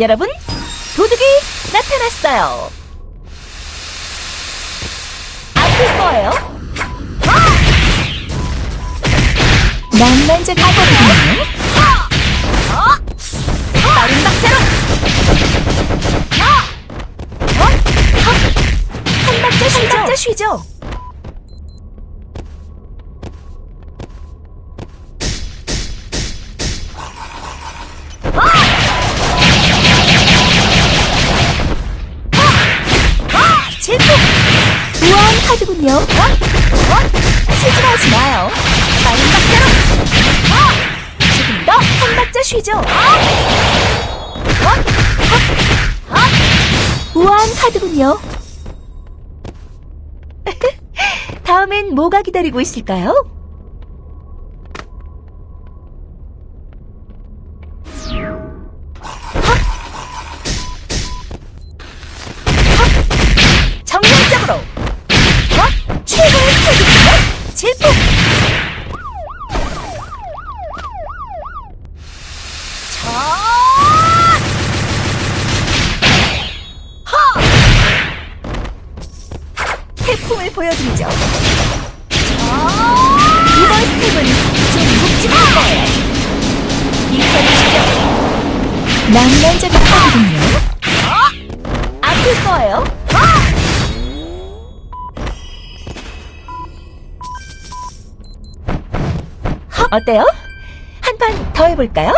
여러분, 도둑이 나타났어요. 아플 거예요. 낭만적 하거든요. 빠른 박자로. 한 박자 쉬죠. 한 박자 쉬죠. 제 카드군요. 수줍어하지 마요. 빠른 박자로. 조금 더 한 박자 쉬죠. 우아한 카드군요. 다음엔 뭐가 기다리고 있을까요? 어때요? 한 판 더 해볼까요?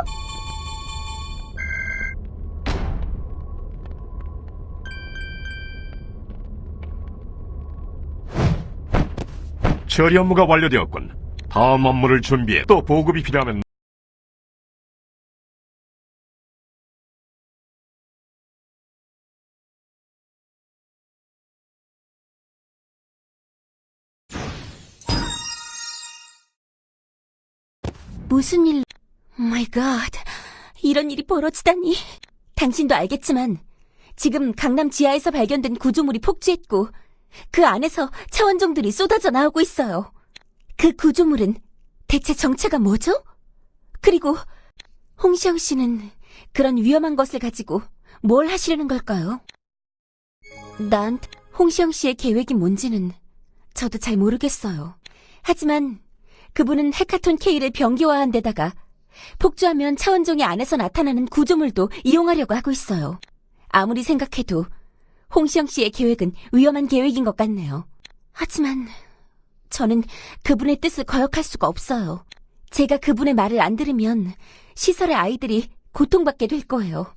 처리 업무가 완료되었군. 다음 업무를 준비해. 또 보급이 필요하면 무슨 일? 마이 갓. 이런 일이 벌어지다니. 당신도 알겠지만 지금 강남 지하에서 발견된 구조물이 폭주했고 그 안에서 차원종들이 쏟아져 나오고 있어요. 그 구조물은 대체 정체가 뭐죠? 그리고 홍시영 씨는 그런 위험한 것을 가지고 뭘 하시려는 걸까요? 나한테 홍시영 씨의 계획이 뭔지는 저도 잘 모르겠어요. 하지만 그분은 헤카톤 K를 병기화한 데다가 폭주하면 차원종이 안에서 나타나는 구조물도 이용하려고 하고 있어요. 아무리 생각해도 홍시영 씨의 계획은 위험한 계획인 것 같네요. 하지만 저는 그분의 뜻을 거역할 수가 없어요. 제가 그분의 말을 안 들으면 시설의 아이들이 고통받게 될 거예요.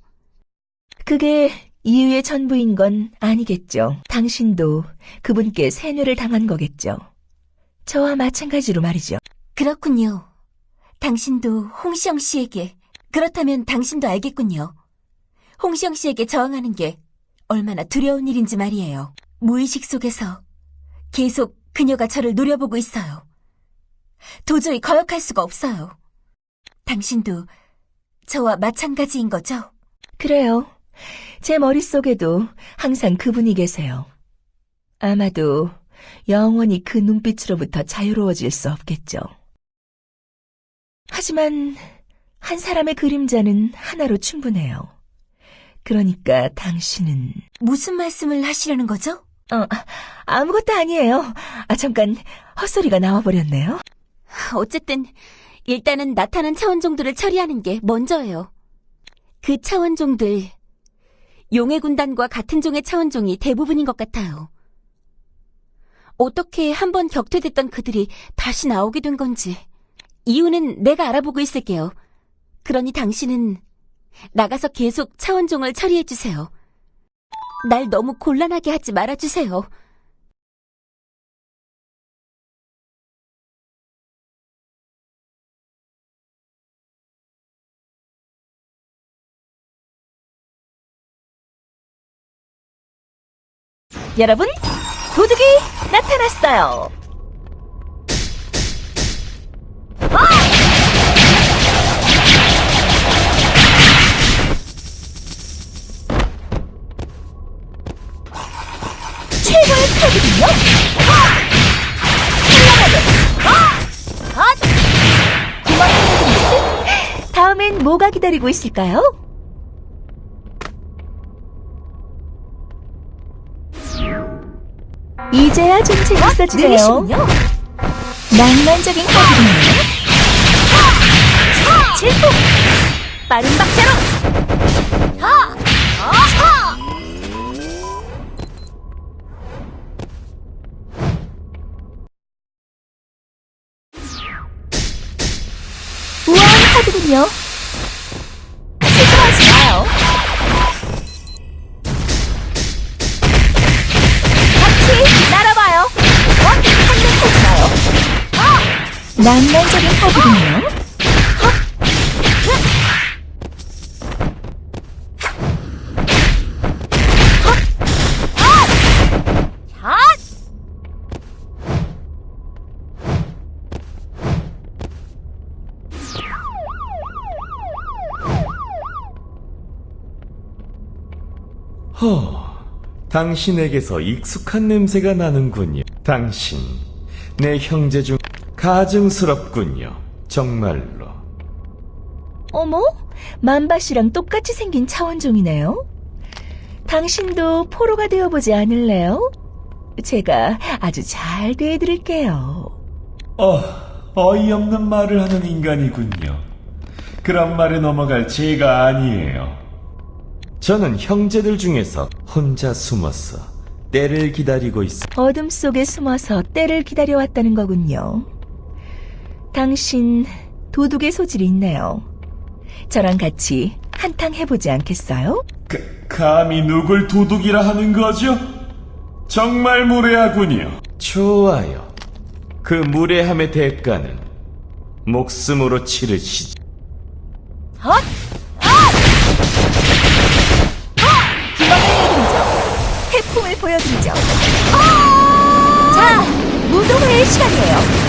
그게 이유의 전부인 건 아니겠죠. 당신도 그분께 세뇌를 당한 거겠죠. 저와 마찬가지로 말이죠. 그렇군요. 당신도 홍시영 씨에게 그렇다면 당신도 알겠군요. 홍시영 씨에게 저항하는 게 얼마나 두려운 일인지 말이에요. 무의식 속에서 계속 그녀가 저를 노려보고 있어요. 도저히 거역할 수가 없어요. 당신도 저와 마찬가지인 거죠? 그래요. 제 머릿속에도 항상 그분이 계세요. 아마도 영원히 그 눈빛으로부터 자유로워질 수 없겠죠. 하지만 한 사람의 그림자는 하나로 충분해요. 그러니까 당신은 무슨 말씀을 하시려는 거죠? 어, 아무것도 아니에요. 아, 잠깐 헛소리가 나와버렸네요. 어쨌든 일단은 나타난 차원종들을 처리하는 게 먼저예요. 그 차원종들 용의 군단과 같은 종의 차원종이 대부분인 것 같아요. 어떻게 한 번 격퇴됐던 그들이 다시 나오게 된 건지 이유는 내가 알아보고 있을게요. 그러니 당신은 나가서 계속 차원종을 처리해 주세요. 날 너무 곤란하게 하지 말아 주세요. 여러분, 도둑이 나타났어요. 최고의 카드군요. 다음엔 뭐가 기다리고 있을까요? 이제야 좀 재밌어지네요. 낭만적인 카드군요. 질풍! 빠른 박자로! 하! 하! 우아한 카드군요. 낭만적인 카드군요. 허, 당신에게서 익숙한 냄새가 나는군요. 당신, 내 형제 중 가증스럽군요. 정말로. 어머? 만바씨랑 똑같이 생긴 차원종이네요. 당신도 포로가 되어보지 않을래요? 제가 아주 잘 대해드릴게요. 어, 어이없는 말을 하는 인간이군요. 그런 말에 넘어갈 제가 아니에요. 저는 형제들 중에서 혼자 숨어서 때를 기다리고 있어. 어둠 속에 숨어서 때를 기다려왔다는 거군요. 당신 도둑의 소질이 있네요. 저랑 같이 한탕 해보지 않겠어요? 가, 감히 누굴 도둑이라 하는 거죠? 정말 무례하군요. 좋아요. 그 무례함의 대가는 목숨으로 치르시죠. 기막을 보여드리죠. 태풍을 보여드리죠. 자, 무도회의 시간이에요.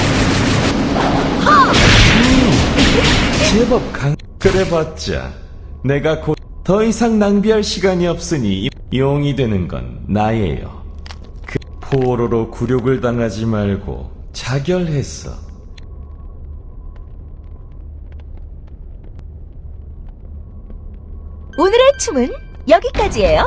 제법 강. 그래봤자 내가 곧 더 이상 낭비할 시간이 없으니 용이 되는 건 나예요. 그 포로로 굴욕을 당하지 말고 자결했어. 오늘의 춤은 여기까지예요.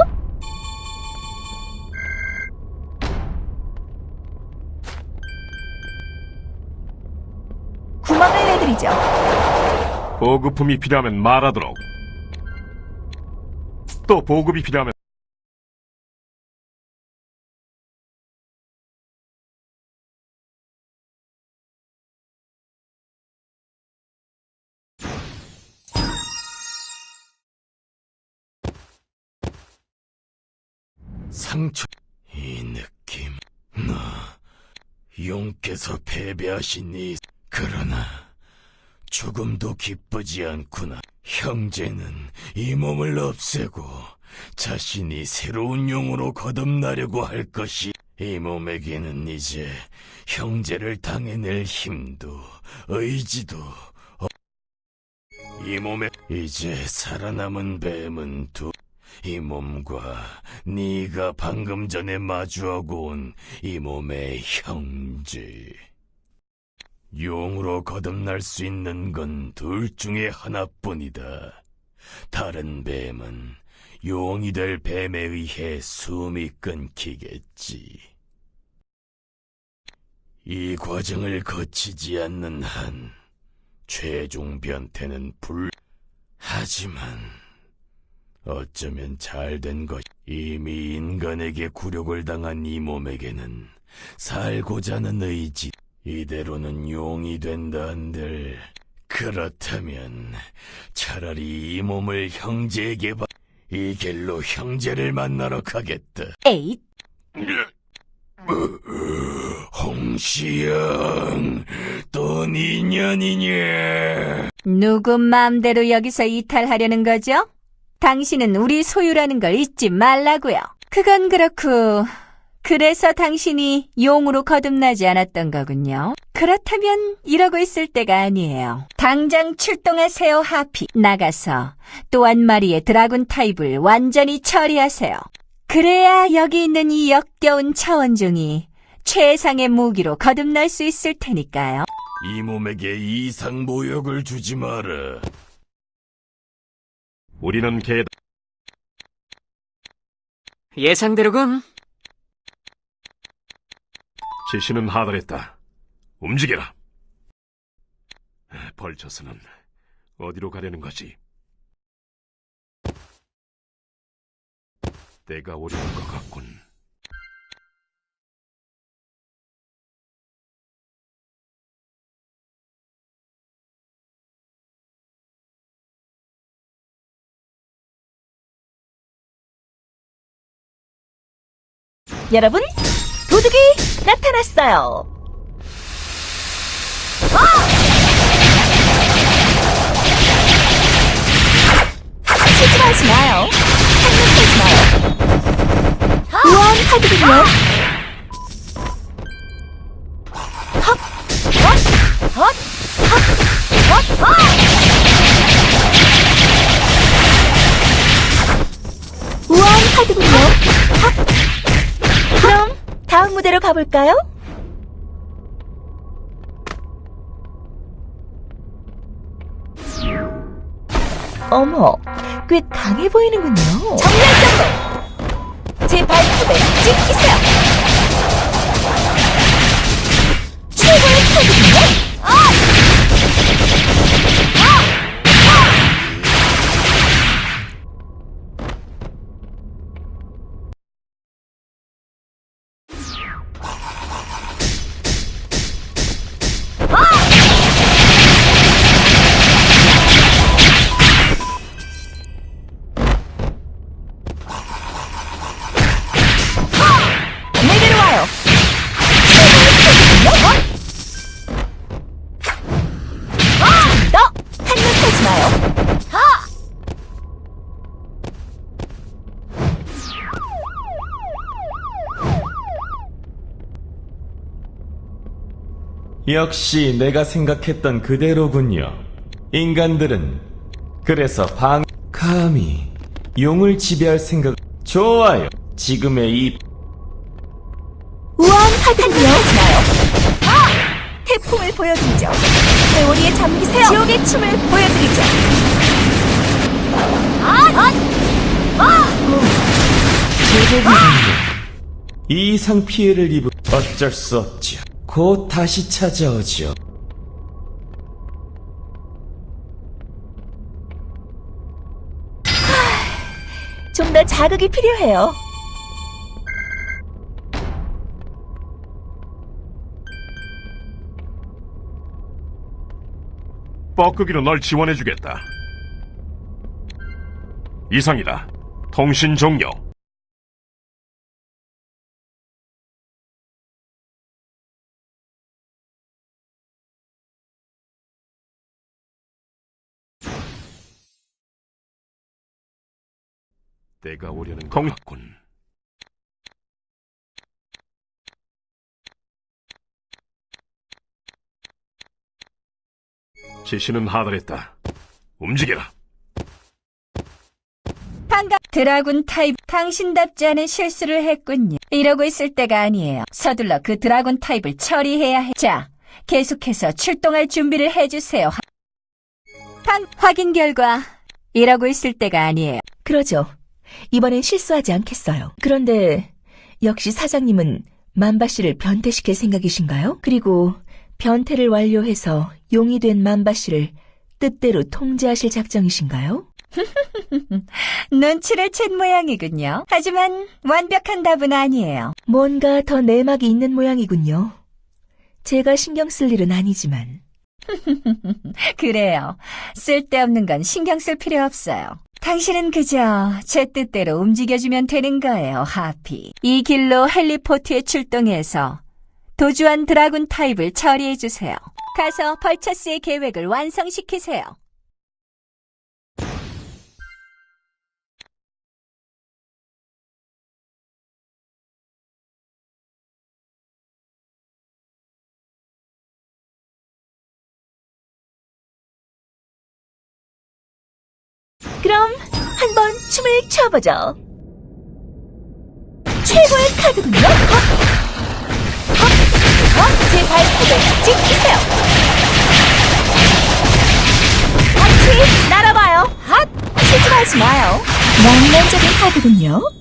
보급품이 필요하면 말하도록. 또 보급이 필요하면 상처. 이 느낌. 나 용께서 패배하시니 그러나 조금도 기쁘지 않구나. 형제는 이 몸을 없애고 자신이 새로운 용으로 거듭나려고 할 것이 이 몸에게는 이제 형제를 당해낼 힘도 의지도 없... 이 몸에 이제 살아남은 뱀은 두 이 몸과 네가 방금 전에 마주하고 온 이 몸의 형제. 용으로 거듭날 수 있는 건 둘 중에 하나뿐이다. 다른 뱀은 용이 될 뱀에 의해 숨이 끊기겠지. 이 과정을 거치지 않는 한 최종 변태는 불. 하지만 어쩌면 잘 된 것. 이미 인간에게 굴욕을 당한 이 몸에게는 살고자 하는 의지. 이대로는 용이 된다 한들. 그렇다면 차라리 이 몸을 형제에게 받. 이 길로 형제를 만나러 가겠다. 에잇! 홍시영, 또 니년이냐? 누구 마음대로 여기서 이탈하려는 거죠? 당신은 우리 소유라는 걸 잊지 말라고요. 그건 그렇고, 그래서 당신이 용으로 거듭나지 않았던 거군요. 그렇다면 이러고 있을 때가 아니에요. 당장 출동하세요, 하피. 나가서 또 한 마리의 드라군 타입을 완전히 처리하세요. 그래야 여기 있는 이 역겨운 차원종이 최상의 무기로 거듭날 수 있을 테니까요. 이 몸에게 이상 모욕을 주지 마라. 우리는 개 예상대로군. 지시는 하달했다. 움직여라. 벌쳐서는 어디로 가려는 거지? 때가 오려는 것 같군. 여러분, 도둑이 나타났어요. 치지하지 마요. 한눈 마요. 우원 카드군요. 볼까요? 어머, 꽤 강해 보이는군요. 정렬적으로 제 발톱에 찍히세요. 역시 내가 생각했던 그대로군요. 인간들은 그래서 방 감히 용을 지배할 생각 좋아요. 지금의 이 우왕 하든요. 마요. 태풍을 보여드리죠. 회오리에 잠기세요. 지옥의 춤을 보여드리죠. 이 이상 피해를 입은 어쩔 수 없지요. 곧 다시 찾아오죠. 좀더 자극이 필요해요. 뻐꾸기로 널 지원해주겠다. 이상이다. 통신 종료. 때가 오려는 것 같군. 지시는 하달했다. 움직여라. 반가 드라군 타입 당신답지 않은 실수를 했군요. 이러고 있을 때가 아니에요. 서둘러 그 드라군 타입을 처리해야 해. 자, 계속해서 출동할 준비를 해주세요. 하- 방 확인 결과 이러고 있을 때가 아니에요. 그러죠. 이번엔 실수하지 않겠어요. 그런데 역시 사장님은 만바 씨를 변태시킬 생각이신가요? 그리고 변태를 완료해서 용이 된 만바 씨를 뜻대로 통제하실 작정이신가요? 눈치를 챈 모양이군요. 하지만 완벽한 답은 아니에요. 뭔가 더 내막이 있는 모양이군요. 제가 신경 쓸 일은 아니지만. 그래요. 쓸데없는 건 신경 쓸 필요 없어요. 당신은 그저 제 뜻대로 움직여주면 되는 거예요, 하피. 이 길로 헬리포트에 출동해서 도주한 드라군 타입을 처리해주세요. 가서 벌처스의 계획을 완성시키세요. 한번 춤을 춰보죠. 최고의 카드군요. 헉! 헉! 헉! 제 발톱에 찍히세요. 같이 날아봐요. 핫! 치지하지 마요. 낭만적인 카드군요.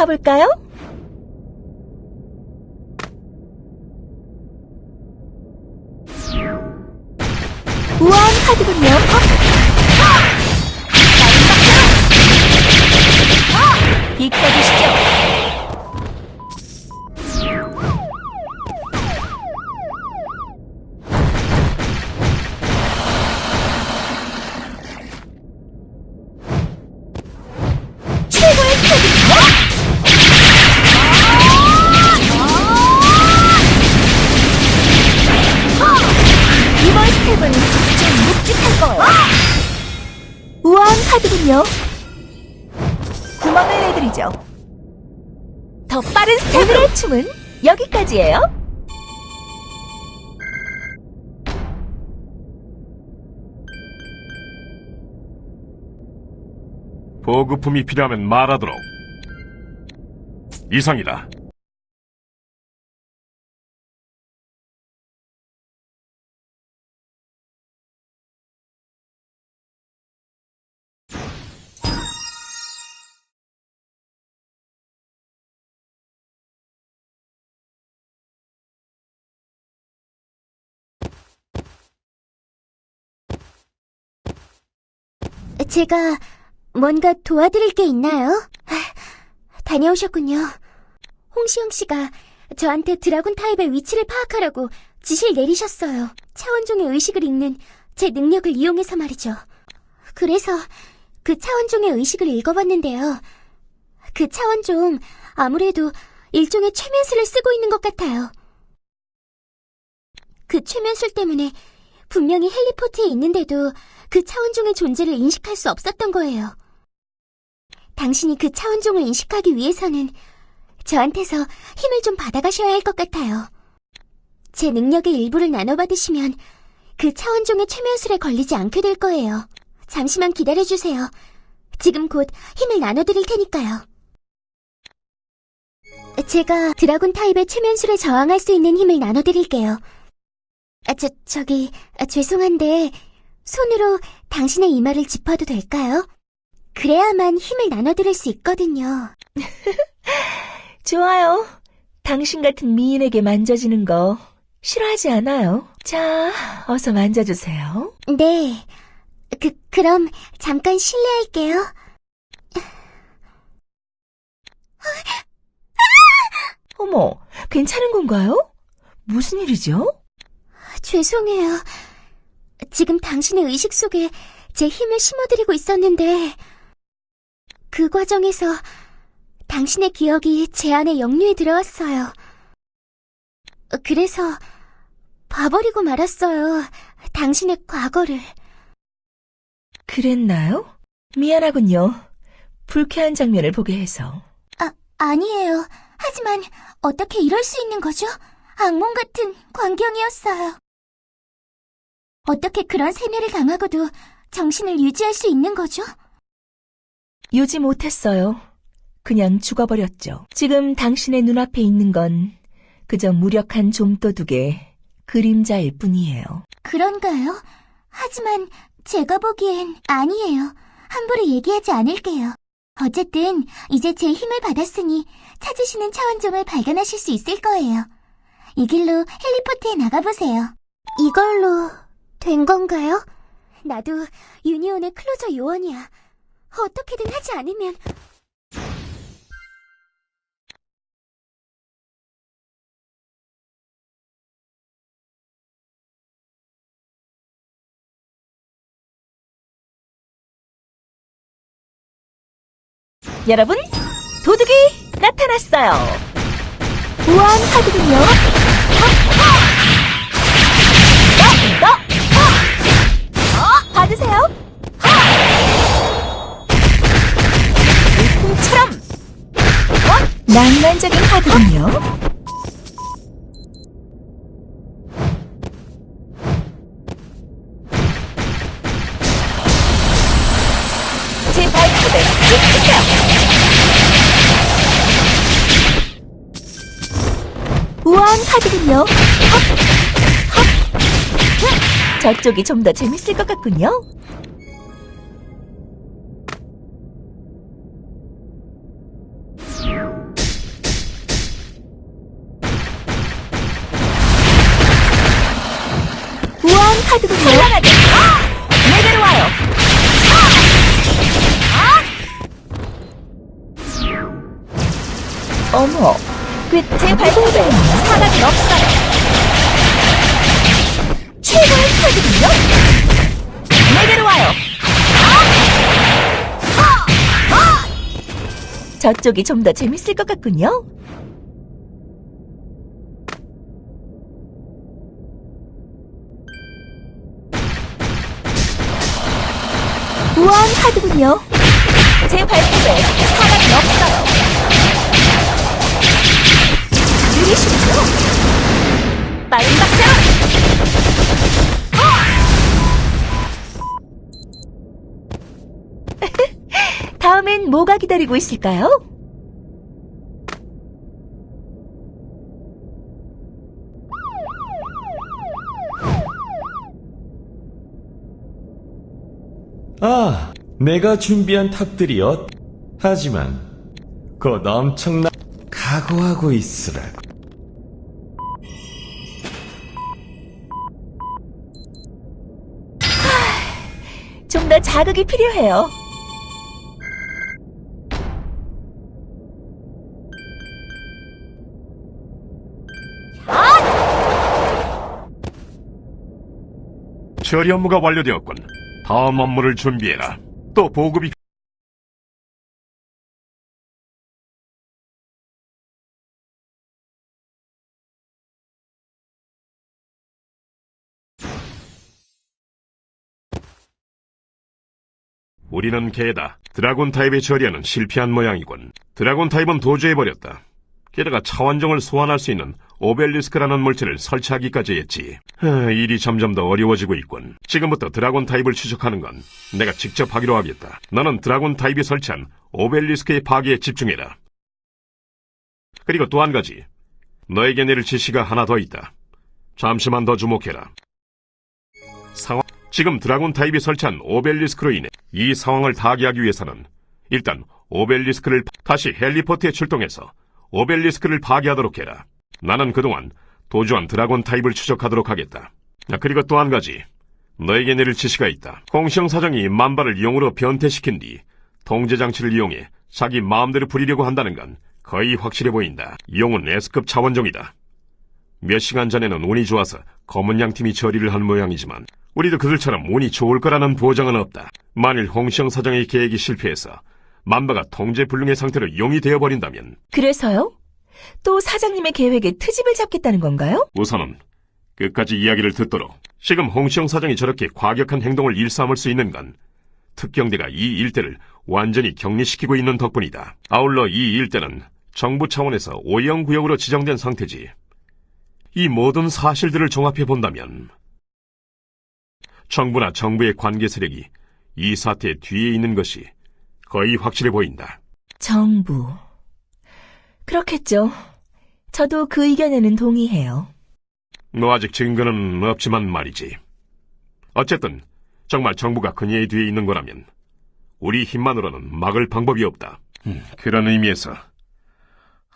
가볼까요? 보급품이 필요하면 말하도록. 이상이다. 제가 뭔가 도와드릴 게 있나요? 아, 다녀오셨군요. 홍시영 씨가 저한테 드라군 타입의 위치를 파악하라고 지시를 내리셨어요. 차원종의 의식을 읽는 제 능력을 이용해서 말이죠. 그래서 그 차원종의 의식을 읽어봤는데요. 그 차원종 아무래도 일종의 최면술을 쓰고 있는 것 같아요. 그 최면술 때문에 분명히 헬리포트에 있는데도 그 차원종의 존재를 인식할 수 없었던 거예요. 당신이 그 차원종을 인식하기 위해서는 저한테서 힘을 좀 받아가셔야 할 것 같아요. 제 능력의 일부를 나눠받으시면 그 차원종의 최면술에 걸리지 않게 될 거예요. 잠시만 기다려주세요. 지금 곧 힘을 나눠드릴 테니까요. 제가 드라군 타입의 최면술에 저항할 수 있는 힘을 나눠드릴게요. 아, 저, 저기, 아, 죄송한데, 손으로 당신의 이마를 짚어도 될까요? 그래야만 힘을 나눠드릴 수 있거든요. 좋아요. 당신 같은 미인에게 만져지는 거 싫어하지 않아요. 자, 어서 만져주세요. 네. 그, 그럼 잠깐 실례할게요. 어머, 괜찮은 건가요? 무슨 일이죠? 죄송해요. 지금 당신의 의식 속에 제 힘을 심어드리고 있었는데, 그 과정에서 당신의 기억이 제 안에 역류해 들어왔어요. 그래서 봐버리고 말았어요. 당신의 과거를. 그랬나요? 미안하군요. 불쾌한 장면을 보게 해서. 아, 아니에요. 하지만 어떻게 이럴 수 있는 거죠? 악몽 같은 광경이었어요. 어떻게 그런 세뇌를 당하고도 정신을 유지할 수 있는 거죠? 유지 못했어요. 그냥 죽어버렸죠. 지금 당신의 눈앞에 있는 건 그저 무력한 좀도둑의 그림자일 뿐이에요. 그런가요? 하지만 제가 보기엔 아니에요. 함부로 얘기하지 않을게요. 어쨌든 이제 제 힘을 받았으니 찾으시는 차원종을 발견하실 수 있을 거예요. 이 길로 헬리포트에 나가보세요. 이걸로 된 건가요? 나도 유니온의 클로저 요원이야. 어떻게든 하지 않으면 여러분, 도둑이 나타났어요. 우아한 카드군요. 낭만적인 카드군요. 제 발톱을 찍으세요. 우아한 카드군요. 헉, 헉. 저쪽이 좀 더 재밌을 것 같군요. 어머, 그제 발톱에 사각은 없어요. 최고의 카드군요. 내게로 와요. 저쪽이 좀 더 재밌을 것 같군요. 우아한 카드군요. 제 발톱에 사각이 없어요. 느리시군요. 빠른 박자! 다음엔 뭐가 기다리고 있을까요? 아, 내가 준비한 탑들이었. 하지만 곧 엄청난 각오하고 있으라고. 더 자극이 필요해요. 처리 업무가 완료되었군. 다음 업무를 준비해라. 또 보급이 우리는 개다. 드라곤 타입의 처리하는 실패한 모양이군. 드라곤 타입은 도주해버렸다. 게다가 차원종을 소환할 수 있는 오벨리스크라는 물체를 설치하기까지 했지. 하, 일이 점점 더 어려워지고 있군. 지금부터 드라곤 타입을 추적하는 건 내가 직접 하기로 하겠다. 너는 드라곤 타입이 설치한 오벨리스크의 파괴에 집중해라. 그리고 또 한 가지. 너에게 내릴 지시가 하나 더 있다. 잠시만 더 주목해라. 상황, 지금 드라곤 타입이 설치한 오벨리스크로 인해 이 상황을 타개하기 위해서는 일단 오벨리스크를 다시 헬리포트에 출동해서 오벨리스크를 파괴하도록 해라. 나는 그동안 도주한 드라곤 타입을 추적하도록 하겠다. 아, 그리고 또 한 가지. 너에게 내릴 지시가 있다. 홍시영 사정이 만발을 용으로 변태시킨 뒤 통제장치를 이용해 자기 마음대로 부리려고 한다는 건 거의 확실해 보인다. 용은 S급 차원종이다. 몇 시간 전에는 운이 좋아서 검은 양팀이 처리를 한 모양이지만 우리도 그들처럼 운이 좋을 거라는 보장은 없다. 만일 홍시영 사정의 계획이 실패해서 만바가 통제불능의 상태로 용이 되어버린다면 그래서요? 또 사장님의 계획에 트집을 잡겠다는 건가요? 우선은 끝까지 이야기를 듣도록 지금 홍시영 사장이 저렇게 과격한 행동을 일삼을 수 있는 건 특경대가 이 일대를 완전히 격리시키고 있는 덕분이다. 아울러 이 일대는 정부 차원에서 오영구역으로 지정된 상태지. 이 모든 사실들을 종합해 본다면 정부나 정부의 관계 세력이 이 사태 뒤에 있는 것이 거의 확실해 보인다. 정부. 그렇겠죠. 저도 그 의견에는 동의해요. 뭐 아직 증거는 없지만 말이지. 어쨌든 정말 정부가 그녀의 뒤에 있는 거라면 우리 힘만으로는 막을 방법이 없다. 음, 그런 의미에서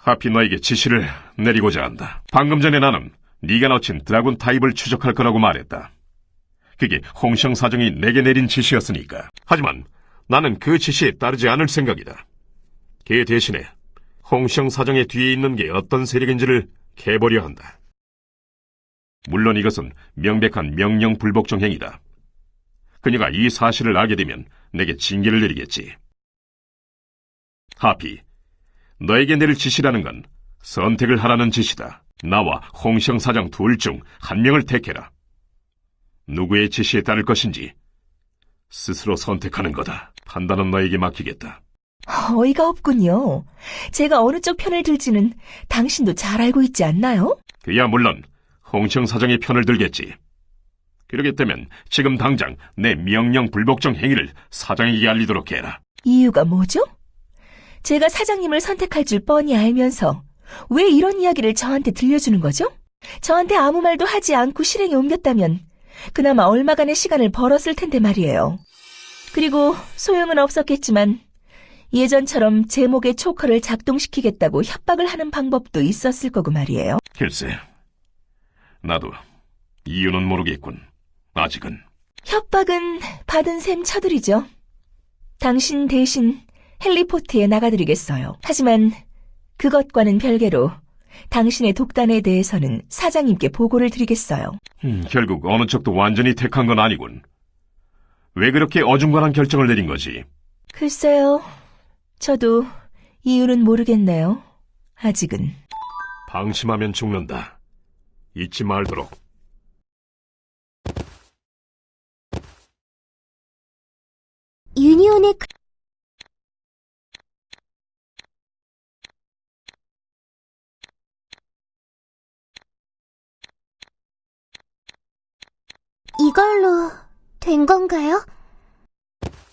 하피 너에게 지시를 내리고자 한다. 방금 전에 나는 네가 놓친 드라군 타입을 추적할 거라고 말했다. 그게 홍성 사정이 내게 내린 지시였으니까. 하지만 나는 그 지시에 따르지 않을 생각이다. 그 대신에 홍성 사정의 뒤에 있는 게 어떤 세력인지를 캐보려 한다. 물론 이것은 명백한 명령 불복종 행위다. 그녀가 이 사실을 알게 되면 내게 징계를 내리겠지. 하피, 너에게 내릴 지시라는 건 선택을 하라는 지시다. 나와 홍성 사장 둘 중 한 명을 택해라. 누구의 지시에 따를 것인지 스스로 선택하는 거다. 판단은 너에게 맡기겠다. 어이가 없군요. 제가 어느 쪽 편을 들지는 당신도 잘 알고 있지 않나요? 그야 물론 홍청 사장의 편을 들겠지. 그러겠다면 지금 당장 내 명령 불복종 행위를 사장에게 알리도록 해라. 이유가 뭐죠? 제가 사장님을 선택할 줄 뻔히 알면서 왜 이런 이야기를 저한테 들려주는 거죠? 저한테 아무 말도 하지 않고 실행에 옮겼다면 그나마 얼마간의 시간을 벌었을 텐데 말이에요. 그리고 소용은 없었겠지만 예전처럼 제 목에 초커를 작동시키겠다고 협박을 하는 방법도 있었을 거고 말이에요. 글쎄, 나도 이유는 모르겠군. 아직은. 협박은 받은 셈 쳐드리죠. 당신 대신 헬리포트에 나가드리겠어요. 하지만 그것과는 별개로 당신의 독단에 대해서는 사장님께 보고를 드리겠어요. 음, 결국 어느 쪽도 완전히 택한 건 아니군. 왜 그렇게 어중간한 결정을 내린 거지? 글쎄요. 저도 이유는 모르겠네요. 아직은. 방심하면 죽는다. 잊지 말도록. 유니온의 그- 이걸로 된 건가요?